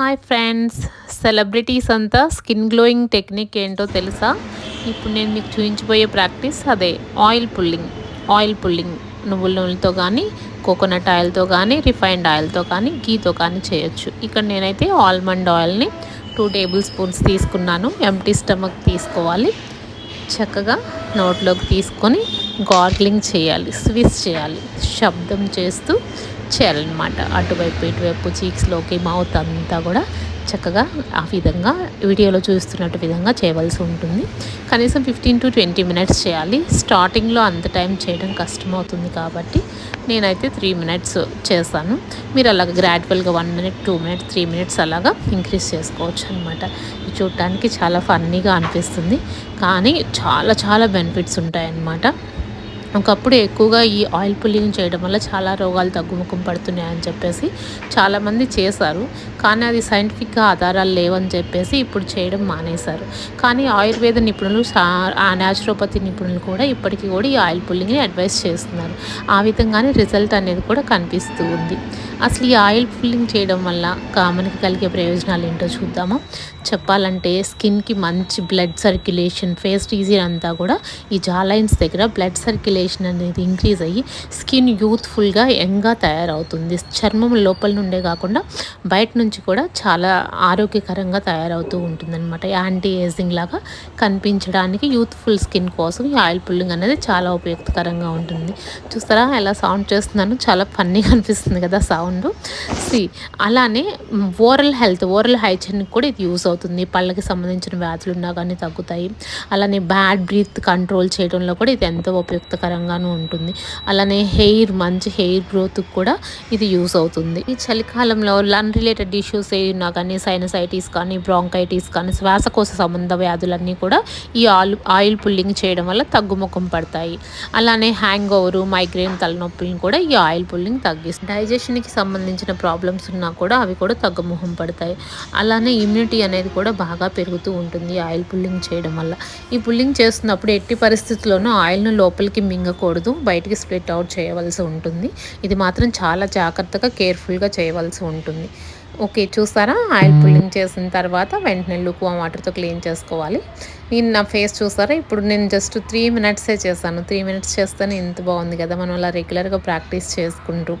Hi friends celebrities అంతా skin glowing technique ఏంటో తెలుసా? ఇప్పుడు నేను మీకు చూపించబోయే ప్రాక్టీస్ అదే ఆయిల్ పుల్లింగ్ ఆయిల్ పుల్లింగ్ నువ్వుల నూనెతో కానీ కోకోనట్ ఆయిల్తో కానీ రిఫైన్డ్ ఆయిల్తో కానీ గీతో కానీ చేయొచ్చు. ఇక్కడ నేనైతే ఆల్మండ్ ఆయిల్ని టూ టేబుల్ స్పూన్స్ తీసుకున్నాను. ఎంటీ స్టమక్ తీసుకోవాలి. చక్కగా నోట్లోకి తీసుకొని గార్గ్లింగ్ చేయాలి స్విస్ చేయాలి. శబ్దం చేస్తూ చేయాలన్నమాట. అటువైపు ఇటువైపు చీక్స్లోకి మౌత్ అంతా కూడా చక్కగా ఆ విధంగా వీడియోలో చూస్తున్నట్టు విధంగా చేయవలసి ఉంటుంది. కనీసం ఫిఫ్టీన్ టు ట్వంటీ మినిట్స్ చేయాలి. స్టార్టింగ్లో అంత టైం చేయడం కష్టమవుతుంది కాబట్టి నేనైతే త్రీ మినిట్స్ చేస్తాను మీరు అలాగ గ్రాడ్యువల్గా one minute two minutes three minutes అలాగా ఇంక్రీజ్ చేసుకోవచ్చు అనమాట చూడటానికి చాలా ఫన్నీగా అనిపిస్తుంది. కానీ చాలా చాలా బెనిఫిట్స్ ఉంటాయన్నమాట. ఒకప్పుడు ఎక్కువగా ఈ ఆయిల్ పుల్లింగ్ చేయడం వల్ల చాలా రోగాలు తగ్గుముఖం పడుతున్నాయని చెప్పేసి చాలామంది చేశారు. కానీ అది సైంటిఫిక్గా ఆధారాలు లేవని చెప్పేసి ఇప్పుడు చేయడం మానేశారు. కానీ ఆయుర్వేద నిపుణులు ఆ న్యాచురోపతి నిపుణులు కూడా ఇప్పటికీ కూడా ఈ ఆయిల్ పుల్లింగ్ని అడ్వైస్ చేస్తున్నారు. ఆ విధంగానే రిజల్ట్ అనేది కూడా కనిపిస్తూ ఉంది. అసలు ఈ ఆయిల్ పుల్లింగ్ చేయడం వల్ల మనకి కలిగే ప్రయోజనాలు ఏంటో చూద్దామా? చెప్పాలంటే స్కిన్కి మంచి బ్లడ్ సర్క్యులేషన్ ఫేస్ రీజియన్ అంతా కూడా ఈ జాలైన్స్ దగ్గర బ్లడ్ సర్క్యులేషన్ అనేది ఇంక్రీజ్ అయ్యి స్కిన్ యూత్ఫుల్గా యంగ్గా తయారవుతుంది. చర్మం లోపల నుండే కాకుండా బయట నుంచి కూడా చాలా ఆరోగ్యకరంగా తయారవుతూ ఉంటుందన్నమాట. యాంటీ ఏజింగ్ లాగా కనిపించడానికి యూత్ఫుల్ స్కిన్ కోసం ఈ ఆయిల్ పుల్లింగ్ అనేది చాలా ఉపయోగకరంగా ఉంటుంది. చూస్తారా? ఎలా సౌండ్ చేస్తున్నాను చాలా ఫన్నీగా అనిపిస్తుంది కదా సౌండ్ సి అలానే ఓరల్ హెల్త్ ఓరల్ హైజీన్కి కూడా ఇది యూస్ అవుతుంది. పళ్ళకి సంబంధించిన వ్యాధులు ఉన్నా కానీ తగ్గుతాయి. అలానే బ్యాడ్ బ్రీత్ కంట్రోల్ చేయడంలో కూడా ఇది ఎంతో ఉపయుక్తకరంగానూ ఉంటుంది. అలానే హెయిర్ మంచి హెయిర్ గ్రోత్కి కూడా ఇది యూస్ అవుతుంది. ఈ చలికాలంలో లన్ రిలేటెడ్ ఇష్యూస్ ఏమన్నా కానీ సైనసైటిస్ కానీ బ్రాంకైటిస్ కానీ శ్వాసకోశ సంబంధ వ్యాధులన్నీ కూడా ఈ ఆయిల్ ఆయిల్ పుల్లింగ్ చేయడం వల్ల తగ్గుముఖం పడతాయి. అలానే హ్యాంగ్ ఓవరు మైగ్రేన్ తలనొప్పిని కూడా ఈ ఆయిల్ పుల్లింగ్ తగ్గిస్తుంది. డైజెషన్కి సంబంధించిన ప్రాబ్లమ్స్ ఉన్నా కూడా అవి కూడా తగ్గుముఖం పడతాయి. అలానే ఇమ్యూనిటీ అనేది కూడా బాగా పెరుగుతూ ఉంటుంది ఆయిల్ పుల్లింగ్ చేయడం వల్ల. ఈ పుల్లింగ్ చేస్తున్నప్పుడు ఎట్టి పరిస్థితుల్లోనూ ఆయిల్ను లోపలికి మింగకూడదు బయటికి స్ప్లిట్ అవుట్ చేయవలసి ఉంటుంది. ఇది మాత్రం చాలా జాగ్రత్తగా కేర్ఫుల్గా చేయవలసి ఉంటుంది. ఓకే చూసారా? ఆయిల్ పుల్లింగ్ చేసిన తర్వాత వెంటనే లుక్వా వాటర్తో క్లీన్ చేసుకోవాలి. నేను నా ఫేస్ చూసారా? ఇప్పుడు నేను జస్ట్ త్రీ మినిట్సే చేశాను. త్రీ మినిట్స్ చేస్తేనే ఇంత బాగుంది కదా? మనం అలా రెగ్యులర్గా ప్రాక్టీస్ చేసుకుంటూ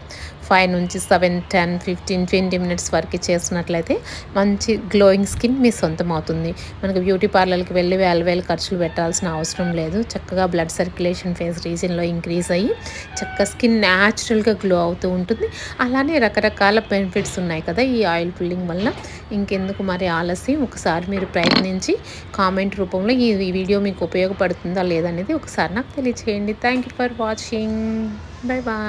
ఫైవ్ నుంచి seven ten fifteen twenty minutes వరకు చేసినట్లయితే మంచి గ్లోయింగ్ స్కిన్ మీ సొంతం అవుతుంది. మనకు బ్యూటీ పార్లర్కి వెళ్ళి వేల వేల ఖర్చులు పెట్టాల్సిన అవసరం లేదు. చక్కగా బ్లడ్ సర్క్యులేషన్ ఫేస్ సీజన్లో ఇంక్రీజ్ అయ్యి చక్క స్కిన్ న్యాచురల్గా గ్లో అవుతూ ఉంటుంది. అలానే రకరకాల బెనిఫిట్స్ ఉన్నాయి కదా ఈ ఆయిల్ పుల్లింగ్ వల్ల ఇంకెందుకు మరి ఆలస్యం? ఒకసారి మీరు ప్రయత్నించి కామెంట్ రూపంలో ఈ వీడియో మీకు ఉపయోగపడుతుందా లేదనేది ఒకసారి నాకు తెలియచేయండి. Thank you for watching. Bye bye.